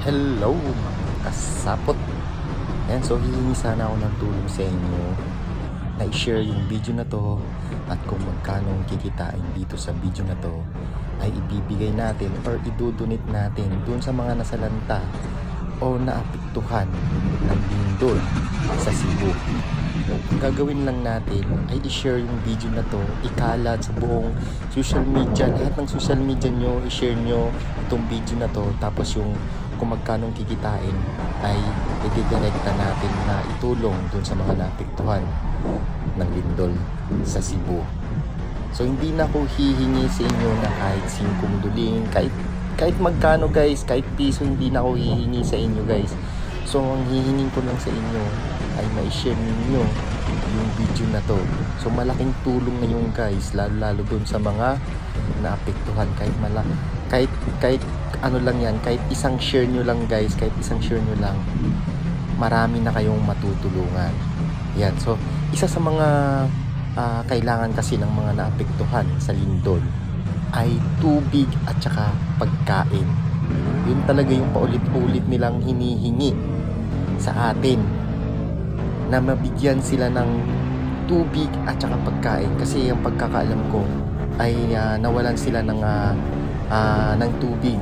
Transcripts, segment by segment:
Hello mga kasapot Ayan, so hihingi sana ako ng tulong sa inyo na i-share yung video na to at kung magkano ang kikitain dito sa video na to ay ibibigay natin or idudunit natin dun sa mga nasalanta o naapektuhan ng lindol sa Cebu. Ang gagawin lang natin ay i-share yung video na to, ikalat sa buong social media, lahat ng social media nyo, i-share nyo itong video na to, tapos yung kung magkano kikitain ay ididirekta natin na itulong dun sa mga naapektuhan ng lindol sa Cebu. So hindi na ako hihingi sa inyo na kahit 5 duling, kahit kahit magkano guys, kahit piso hindi na ako hihingi sa inyo guys. So ang hihingin ko lang sa inyo ay ma-share ninyo yung video na to. So malaking tulong na yung guys, lalo lalo dun sa mga naapektuhan kahit mala kahit kahit ano lang yan, kahit isang share nyo lang guys, kahit isang share nyo lang, marami na kayong matutulungan. Yan, so isa sa mga ah, kailangan kasi ng mga naapektuhan sa lindol ay tubig at saka pagkain. Yun talaga yung paulit-ulit nilang hinihingi sa atin na mabigyan sila ng tubig at saka pagkain kasi ang pagkakaalam ko ay ah, nawalan sila ng ah, ah, ng tubig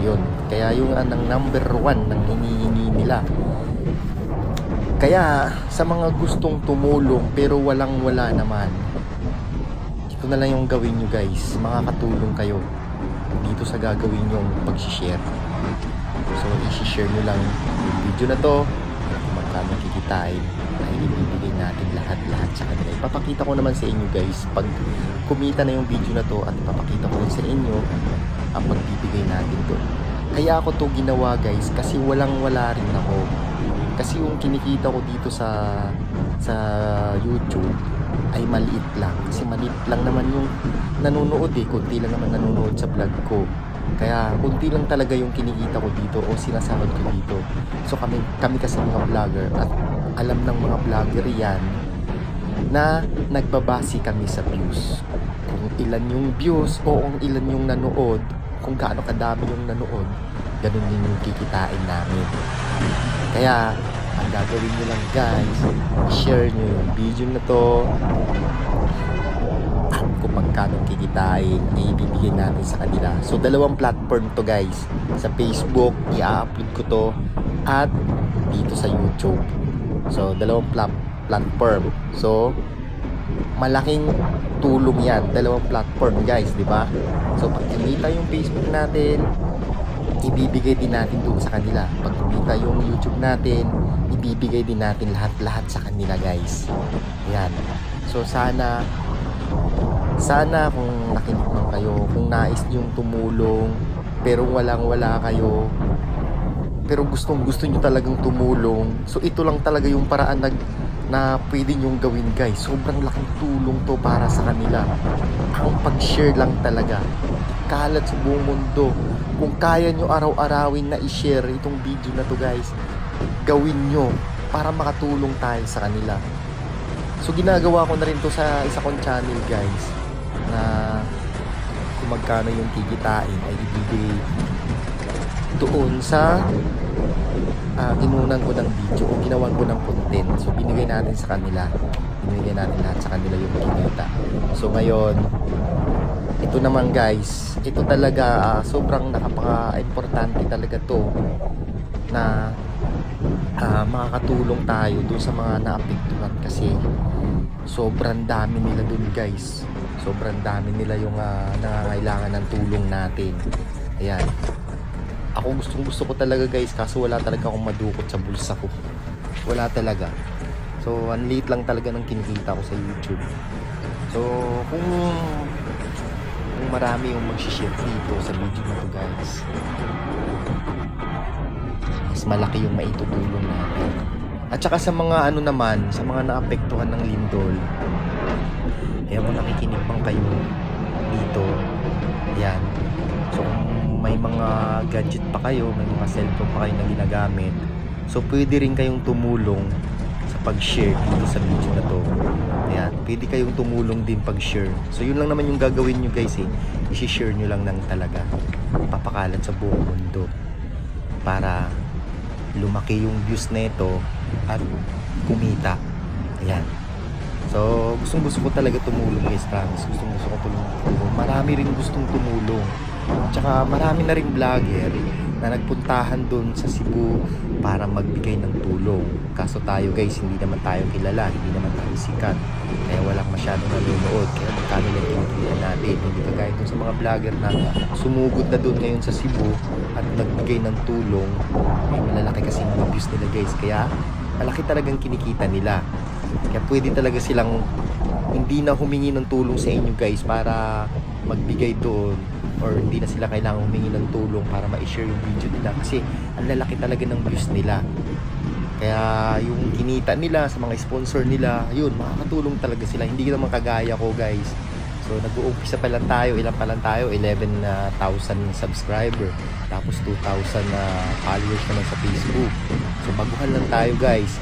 yun. Kaya yung ah, ng number one ng hinihingi nila. Kaya sa mga gustong tumulong pero walang wala naman ito na lang yung gawin nyo guys. Makakatulong kayo. Dito sa gagawin yung pag-share. So i-share nyo lang yung video na to. Kung magkano kikitain? Ay ibibigay natin lahat-lahat sa kanila. Ipapakita ko naman sa inyo guys pag kumita na yung video na to at ipapakita ko sa inyo ang pagbibigay natin doon. Kaya ako to ginawa guys kasi walang wala rin ako. Kasi yung kinikita ko dito sa sa YouTube ay maliit lang. Kasi maliit lang naman yung nanonood eh. Kunti lang naman nanonood sa vlog ko. Kaya kunti lang talaga yung kinikita ko dito o sinasahod ko dito. So kami kami kasi mga vlogger at alam ng mga vlogger yan na nagbabase kami sa views. Kung ilan yung views o kung ilan yung nanood kung gaano kadami yung nanood ganun din yung kikitain namin kaya, ang gagawin nyo lang guys, share nyo yung video na to. At kung magkano kikitain, ay ibibigay natin sa kanila. So, dalawang platform to guys. Sa Facebook, i-upload ko to. At dito sa YouTube. So, dalawang pla- platform. So, malaking tulong yan. Dalawang platform guys, di ba? So, pag kumita yung Facebook natin, ibibigay din natin doon sa kanila. Pag kumita yung YouTube natin, ibibigay din natin lahat-lahat sa kanila guys. Yan. So sana sana kung nakinig man kayo, kung nais yung tumulong, pero walang wala kayo, pero gustong gusto nyo talagang tumulong, so ito lang talaga yung paraan nag, na pwede nyong gawin guys. Sobrang laking tulong to para sa kanila. Ang pag-share lang talaga. Kalat sa buong mundo. Kung kaya nyo araw-arawin na i-share itong video na to guys, gawin nyo para makatulong tayo sa kanila. So ginagawa ko na rin to sa isa kong channel guys na kung magkano yung kikitain ay ibigay doon sa ah inunan ko ng video o ginawan ko ng content. So, binigay natin sa kanila. Binigay natin lahat sa kanila yung kinita. So, ngayon, ito naman guys, ito talaga ah, sobrang nakapaka-importante talaga to na ah, makakatulong tayo doon sa mga naapektuhan kasi sobrang dami nila doon guys. Sobrang dami nila yung ah, nangangailangan ng tulong natin. Ayan ako gustong gusto ko talaga guys. Kaso wala talaga akong madukot sa bulsa ko. Wala talaga. So ang lang talaga ng kinikita ko sa youtube. So kung kung marami yung mag-share dito sa video na to guys mas malaki yung maitutulong natin. At saka sa mga ano naman sa mga naapektuhan ng lindol kaya kung nakikinig pang kayo dito yan. So kung may mga gadget pa kayo, may mga cellphone pa kayo na ginagamit. So pwede rin kayong tumulong sa pag-share dito sa video na to. Ayan, pwede kayong tumulong din pag-share. So yun lang naman yung gagawin nyo guys eh. I-share nyo lang ng talaga. Papakalat sa buong mundo. para lumaki yung views nito at kumita. Ayan. So, gustong gusto ko talaga tumulong guys, promise. Gustong gusto ko tumulong. Marami rin gustong tumulong. Tsaka marami na rin vlogger na nagpuntahan doon sa Cebu para magbigay ng tulong. Kaso tayo guys, hindi naman tayo kilala, hindi naman tayo sikat. Kaya walang masyadong nanonood. Kaya magkano lang kinikita natin. Hindi kagaya doon sa mga vlogger na sumugod na doon ngayon sa Cebu at nagbigay ng tulong. May malalaki kasi mga views nila guys. Kaya malaki talagang kinikita nila. Kaya pwede talaga silang hindi na humingi ng tulong sa inyo guys para magbigay doon or hindi na sila kailangan humingi ng tulong para ma-share yung video nila kasi ang lalaki talaga ng views nila. Kaya yung kinita nila sa mga sponsor nila, yun, makakatulong talaga sila. Hindi naman kagaya ko guys. So nag-uumpisa pa lang tayo, ilan pa lang tayo, 11,000 subscriber. Tapos 2,000 na followers naman sa Facebook. So baguhan lang tayo guys.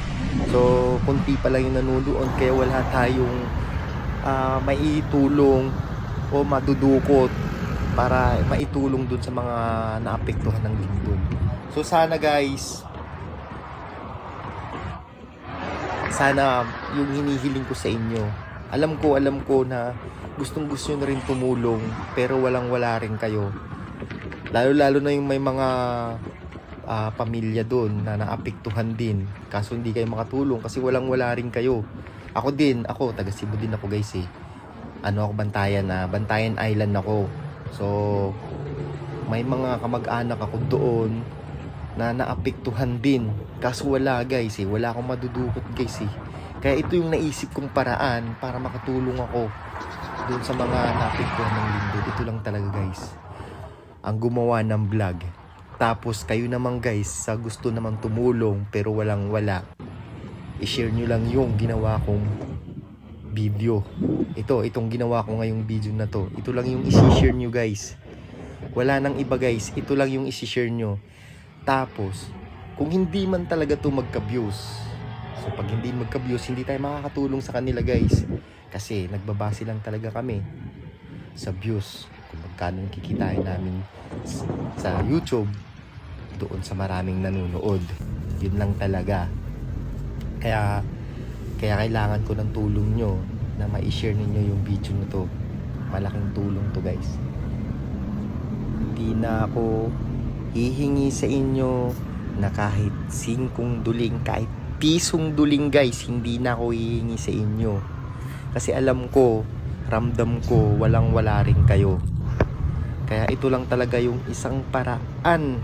So kunti pa lang yung nanonood kaya wala tayong ah, maitulong o madudukot para maitulong dun sa mga naapektuhan ng lindol. So sana guys, sana yung hinihiling ko sa inyo. Alam ko, alam ko na gustong gusto nyo na rin tumulong pero walang wala rin kayo. Lalo lalo na yung may mga ah, pamilya doon na naapektuhan din. Kaso hindi kayo makatulong kasi walang wala rin kayo. Ako din, ako, taga Cebu din ako guys eh. Ano ako bantayan na, Bantayan Island ako. So, may mga kamag-anak ako doon na naapektuhan din. Kaso wala guys eh, wala akong madudukot guys eh. Kaya ito yung naisip kong paraan para makatulong ako doon sa mga naapektuhan ng lindol. Ito lang talaga guys. Ang gumawa ng vlog. Tapos kayo naman guys, sa gusto naman tumulong pero walang wala, i-share nyo lang yung ginawa kong video. Ito, itong ginawa ko ngayong video na to. Ito lang yung isi-share nyo guys. Wala nang iba guys. Ito lang yung isi-share nyo. Tapos, kung hindi man talaga to magka-views, so pag hindi magka-views, hindi tayo makakatulong sa kanila guys. Kasi nagbabase lang talaga kami sa views. Kung magkano yung kikitain namin sa YouTube doon sa maraming nanonood. Yun lang talaga. Kaya kaya kailangan ko ng tulong nyo na ma-share ninyo yung video na to. Malaking tulong to guys. Hindi na ako hihingi sa inyo na kahit singkong duling, kahit pisong duling guys, hindi na ako hihingi sa inyo. Kasi alam ko, ramdam ko, walang wala rin kayo. Kaya ito lang talaga yung isang paraan